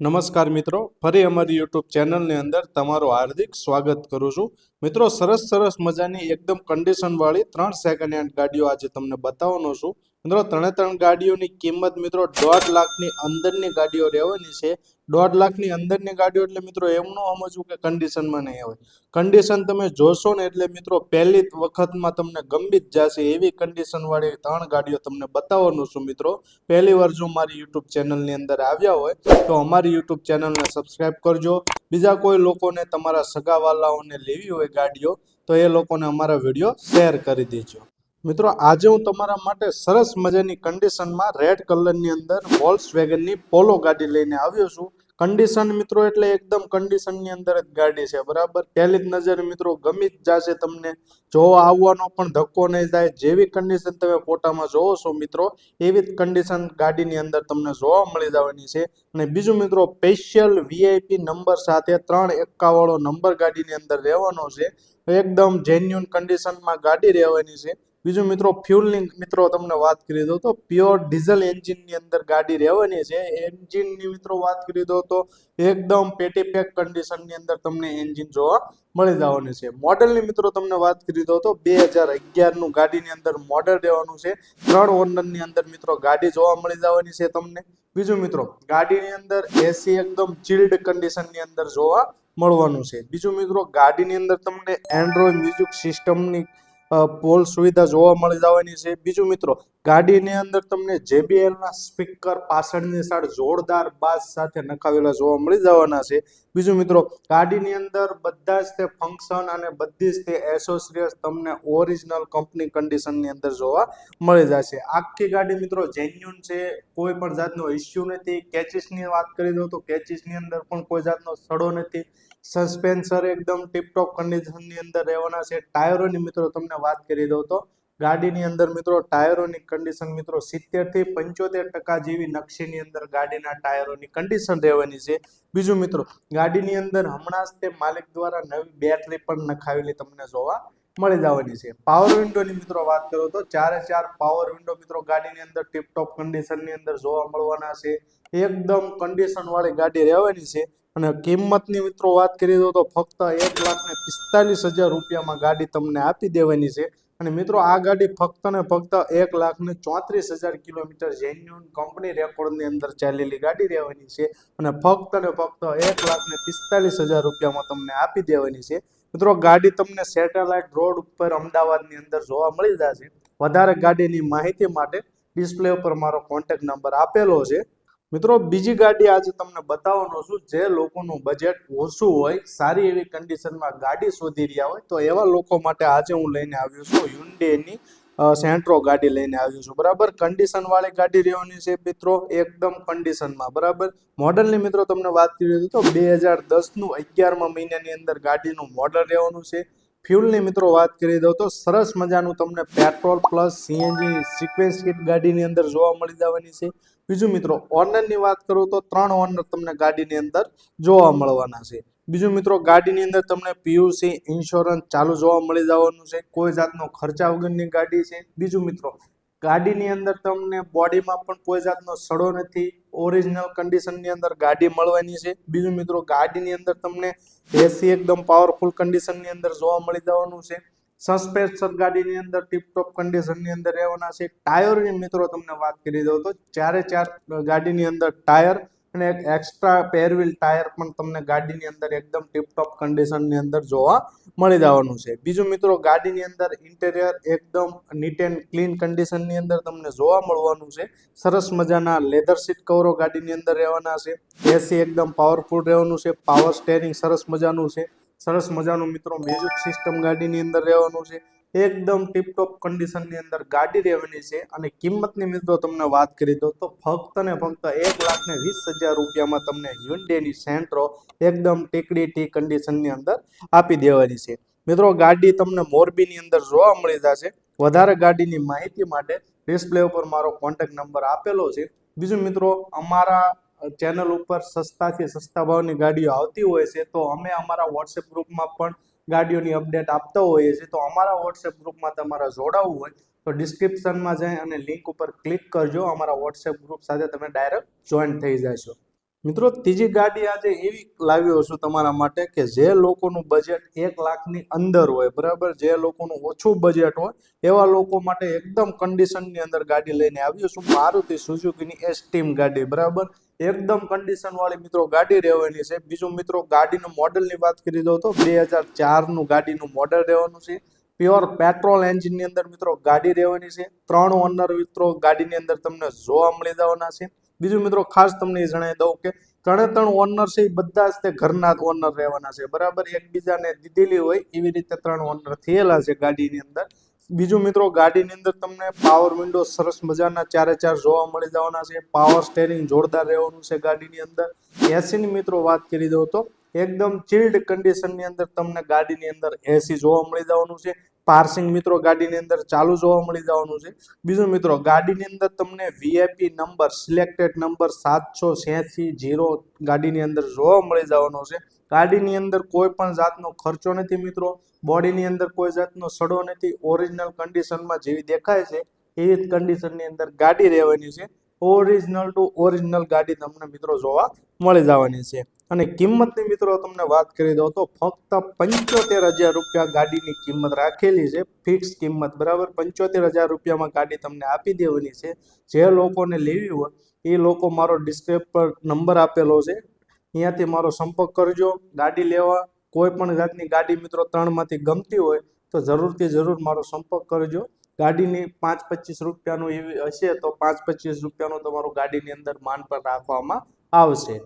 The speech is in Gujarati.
નમસ્કાર મિત્રો, ફરી અમારી યુટ્યુબ ચેનલની અંદર તમારું હાર્દિક સ્વાગત કરું છું. મિત્રો, સરસ સરસ મજાની એકદમ કન્ડિશનવાળી ત્રણ સેકન્ડ હેન્ડ ગાડીઓ આજે તમને બતાવવાનો છું. મિત્રો, ત્રણે ત્રણ ગાડીઓની કિંમત મિત્રો દોઢ લાખની અંદરની ગાડીઓ રહેવાની છે. દોઢ લાખની અંદરની ગાડીઓ એટલે મિત્રો એમ ન સમજવું કે કન્ડિશનમાં નહીં આવે કન્ડિશન તમે જોશો ને એટલે મિત્રો પહેલી વખતમાં તમને ગંભીર જશે એવી કન્ડિશનવાળી ત્રણ ગાડીઓ તમને બતાવવાનું છું મિત્રો. પહેલી વાર જો મારી યુટ્યુબ ચેનલની અંદર આવ્યા હોય તો અમારી યુટ્યુબ ચેનલને સબસ્ક્રાઈબ કરજો. બીજા કોઈ લોકોને તમારા સગાવાલાઓને લેવી હોય ગાડીઓ તો એ લોકોને અમારા વીડિયો શેર કરી દેજો. મિત્રો, આજે હું તમારા માટે સરસ મજાની કન્ડિશનમાં રેડ કલરની અંદર વોલ્સ વેગનની પોલો ગાડી લઈને આવ્યો છું. કન્ડિશન મિત્રો એટલે એકદમ કન્ડિશનની અંદર જ ગાડી છે, બરાબર? પહેલી જ નજર મિત્રો, ગમી જ જશે તમને. જોવા, આવવાનો પણ ધક્કો નહીં થાય. જેવી કન્ડિશન તમે ફોટામાં જોવો છો મિત્રો, એવી જ કન્ડિશન ગાડીની અંદર તમને જોવા મળી જવાની છે. અને બીજું મિત્રો સ્પેશિયલ વીઆઈપી નંબર સાથે ત્રણ એકાવાળો નંબર ગાડીની અંદર રહેવાનો છે. એકદમ જેન્યુન કન્ડિશનમાં ગાડી રહેવાની છે. બીજું મિત્રો ફ્યુલની મિત્રો તમને વાત કરી દઉં તો પ્યોર ડીઝલ એન્જિનની અંદર ગાડી રહેવાની છે. એન્જિનની મિત્રો વાત કરી દઉં તો, એકદમ પેટી પેક કન્ડિશનની અંદર તમને એન્જિન જોવા મળી જવાની છે. મોડલની મિત્રો તમને વાત કરી દઉં તો, બે હજાર અગિયારનું ગાડીની અંદર મોડલ રહેવાનું છે. ત્રણ ઓનરની અંદર મિત્રો ગાડી જોવા મળી જવાની છે તમને. બીજું મિત્રો, ગાડીની અંદર એસી એકદમ ચિલ્ડ કન્ડિશનની અંદર જોવા મળવાનું છે. બીજું મિત્રો, ગાડીની અંદર તમને એન્ડ્રોઈડ મ્યુઝિક સિસ્ટમની પોલ સુવિધા જોવા મળી જવાની છે. બીજું મિત્રો ગાડીની અંદર તમને જેબીએલના સ્પીકર પાછળની સાઈડ જોરદાર બાસ સાથે નખાવેલા જોવા મળી જવાના છે. બીજું મિત્રો, ગાડીની અંદર બધા જ તે ફંક્શન અને બધી જ તે એસોસિયસ તમને ઓરિજિનલ કંપની કન્ડિશનની અંદર જોવા મળી જશે. આખી ગાડી મિત્રો જેન્યુન છે, કોઈ પણ જાતનો ઇસ્યુ નથી. કેચિસની વાત કરી દઉં તો કેચિસની અંદર પણ કોઈ જાતનો સડો નથી. સસ્પેન્સર એકદમ ટીપટોપ કન્ડિશનની અંદર રહેવાના છે. ટાયરોની મિત્રો તમને વાત કરી દઉં તો ગાડીની અંદર મિત્રો ટાયરોની કન્ડિશન મિત્રો સિત્તેરથી પંચોતેર ટકા જેવી નકશીની અંદર ગાડીના ટાયરોની કન્ડિશન રહેવાની છે. બીજું મિત્રો, ગાડીની અંદર હમણાં જ તે માલિક દ્વારા નવી બેટરી પણ નખાવેલી તમને જોવા મળી જવાની છે. પાવર વિન્ડોની મિત્રો વાત કરો તો ચારે ચાર પાવર વિન્ડો મિત્રો ગાડીની અંદર ટીપટોપ કન્ડિશનની અંદર જોવા મળવાના છે. એકદમ કન્ડિશન વાળી ગાડી રહેવાની છે. અને કિંમતની મિત્રો વાત કરી દો તો ફક્ત એક લાખ ને પિસ્તાલીસ હજાર રૂપિયામાં ગાડી તમને આપી દેવાની છે. અને મિત્રો, આ ગાડી ફક્ત ને ફક્ત એક લાખ ને ચોત્રીસ હજાર કિલોમીટર જેન્યુન કંપની રેકોર્ડની અંદર ચાલેલી ગાડી રહેવાની છે અને ફક્ત ને ફક્ત એક લાખ ને પિસ્તાલીસ હજાર રૂપિયામાં તમને આપી દેવાની છે. મિત્રો, ગાડી તમને સેટેલાઇટ રોડ ઉપર અમદાવાદની અંદર જોવા મળી જશે. વધારે ગાડીની માહિતી માટે ડિસ્પ્લે ઉપર મારો કોન્ટેક્ટ નંબર આપેલો છે. મિત્રો, બીજી ગાડી આજે તમને બતાવવાનો છું. જે લોકોનું બજેટ ઓછું હોય, સારી એવી કન્ડિશનમાં ગાડી શોધી રહ્યા હોય, તો એવા લોકો માટે આજે હું લઈને આવ્યો છું. યુન્ડેની સેન્ટ્રો ગાડી લઈને આવ્યો છું. બરાબર? કન્ડિશન વાળી ગાડી રહેવાની છે મિત્રો, એકદમ કન્ડિશનમાં બરાબર? મોડલની મિત્રો, તમને વાત કરી હતી તો બે હજાર દસનું અગિયારમાં મહિનાની અંદર ગાડીનું મોડલ રહેવાનું છે. ફ્યુલની મિત્રો વાત કરી દઉં તો સરસ મજાનું તમને petrol plus CNG sequence kit ગાડીની અંદર જોવા મળી જવાની છે. બીજું મિત્રો, ઓનરની વાત કરું તો ત્રણ ઓનર તમને ગાડીની અંદર જોવા મળવાના છે. બીજું મિત્રો, ગાડીની અંદર તમને પીયુસી ઇન્સ્યોરન્સ ચાલુ જોવા મળી જવાનું છે. કોઈ જાતનો ખર્ચા વગરની ગાડી છે. બીજું મિત્રો ગાડીની અંદર તમને બોડીમાં પણ કોઈ જાતનો સડો નથી. ઓરિજિનલ કન્ડિશનની અંદર ગાડી મળવાની છે. બીજું મિત્રો, ગાડીની અંદર તમને એસી એકદમ પાવરફુલ કન્ડિશનની અંદર જોવા મળી જવાનું છે. સસ્પેન્શન ગાડીની અંદર ટીપટોપ કન્ડિશનની અંદર રહેવાના છે. ટાયરની મિત્રો, તમને વાત કરી દઉં તો, ચારે ચાર ગાડીની અંદર ટાયર અને એક એક્સ્ટ્રા પેરવીલ ટાયર પણ તમને ગાડીની અંદર એકદમ ટીપટોપ કન્ડિશનની અંદર જોવા મળી જવાનું છે. બીજું મિત્રો, ગાડીની અંદર ઇન્ટેરિયર એકદમ નીટ એન્ડ ક્લીન કન્ડિશનની અંદર તમને જોવા મળવાનું છે. સરસ મજાના લેધર સીટ કવરો ગાડીની અંદર રહેવાના છે. એસી એકદમ પાવરફુલ રહેવાનું છે. પાવર સ્ટેરિંગ સરસ મજાનું છે. સરસ મજાનું મિત્રો મ્યુઝિક સિસ્ટમ ગાડીની અંદર રહેવાનું છે. એકદમ ટીપટોપ કન્ડિશનની અંદર ગાડી રહેવાની છે અને કિંમતની મિત્રો તમને વાત કરી દો તો ફક્ત ને ફક્ત એક લાખ ને વીસ હજાર રૂપિયામાં તમને હ્યુન્ડેની સેન્ટ્રો એકદમ ટીકડી ટી કન્ડિશનની અંદર આપી દેવાની છે. મિત્રો, ગાડી તમને મોરબીની અંદર જોવા મળી જશે. વધારે ગાડીની માહિતી માટે ડિસ્પ્લે ઉપર મારો કોન્ટેક્ટ નંબર આપેલો છે. બીજું મિત્રો, અમારા ચેનલ ઉપર સસ્તાથી સસ્તા ભાવની ગાડીઓ આવતી હોય છે, તો અમે અમારા વોટ્સએપ ગ્રુપમાં પણ ગાડીઓની અપડેટ આપતા હોઈએ છીએ તો અમારા વોટ્સએપ ગ્રુપમાં તમારે જોડાવવું હોય, તો ડિસ્ક્રિપ્શનમાં જઈ અને લિંક ઉપર ક્લિક કરજો. અમારા વોટ્સએપ ગ્રુપ સાથે તમે ડાયરેક્ટ જોઈન થઈ જશો. મિત્રો, ત્રીજી ગાડી આજે એવી લાવ્યો છું તમારા માટે કે જે લોકોનું બજેટ એક લાખની અંદર હોય, બરાબર? જે લોકોનું ઓછું બજેટ હોય, એવા લોકો માટે એકદમ કન્ડિશનની અંદર ગાડી લઈને આવ્યો છું. મારુતિ સુઝુકીની એસ ટીમ ગાડી, બરાબર? એકદમ કન્ડિશન વાળી મિત્રો ગાડી રહેવાની છે. બીજું મિત્રો, ગાડીનું મોડલની વાત કરી દઉં તો બે હજાર ચારનું ગાડીનું મોડલ રહેવાનું છે. પ્યોર પેટ્રોલ એન્જિનની અંદર મિત્રો ગાડી રહેવાની છે. ત્રણ ઓનર મિત્રો ગાડીની અંદર તમને જોવા મળી જવાના છે. બીજું મિત્રો ખાસ તમને એ જણાવી દઉં કે ત્રણે ત્રણ ઓનર છે, એ બધા જ તે ઘરના ઓનર રહેવાના છે. બરાબર? એકબીજાને દીધેલી હોય એવી રીતે ત્રણ ઓનર થયેલા છે ગાડીની અંદર. બીજું મિત્રો ગાડીની અંદર તમને પાવર વિન્ડો સરસ મજાના ચારે ચાર જોવા મળી જવાના છે. પાવર સ્ટેરિંગ જોરદાર રહેવાનું છે ગાડીની અંદર. એસીની મિત્રો વાત કરી દઉં તો એકદમ ચિલ્ડ કન્ડિશનની અંદર તમને ગાડીની અંદર એસી જોવા મળી જવાનું છે. પાર્સિંગ મિત્રો ગાડીની અંદર ચાલુ જોવા મળી જવાનું છે. બીજું મિત્રો, ગાડીની અંદર તમને વીઆઈપી નંબર સિલેક્ટેડ નંબર સાતસો છ્યાસી જીરો ગાડીની અંદર જોવા મળી જવાનો છે. ગાડીની અંદર કોઈ પણ જાતનો ખર્ચો નથી મિત્રો. બોડીની અંદર કોઈ જાતનો સડો નથી. ઓરિજિનલ કન્ડિશનમાં જેવી દેખાય છે, એવી જ કન્ડિશનની અંદર ગાડી રહેવાની છે. ઓરિજિનલ ટુ ઓરિજિનલ ગાડી તમને મિત્રો જોવા મળી જવાની છે. અને કિંમતની મિત્રો તમને વાત કરી દઉં તો ફક્ત પંચોતેર હજાર રૂપિયા ગાડીની કિંમત રાખેલી છે. ફિક્સ કિંમત, બરાબર? પંચોતેર હજાર રૂપિયામાં ગાડી તમને આપી દેવાની છે. જે લોકોને લેવી હોય, એ લોકો મારો ડિસ્ક્રિપ પર નંબર આપેલો છે. અહીંયાથી મારો સંપર્ક કરજો. ગાડી લેવા, કોઈ પણ જાતની ગાડી મિત્રો ત્રણમાંથી ગમતી હોય, તો જરૂરથી જરૂર મારો સંપર્ક કરજો. ગાડીની પાંચ પચીસ રૂપિયાનું એવી હશે તો પાંચ પચીસ રૂપિયાનું તમારું ગાડીની અંદર માન પર રાખવામાં આવશે.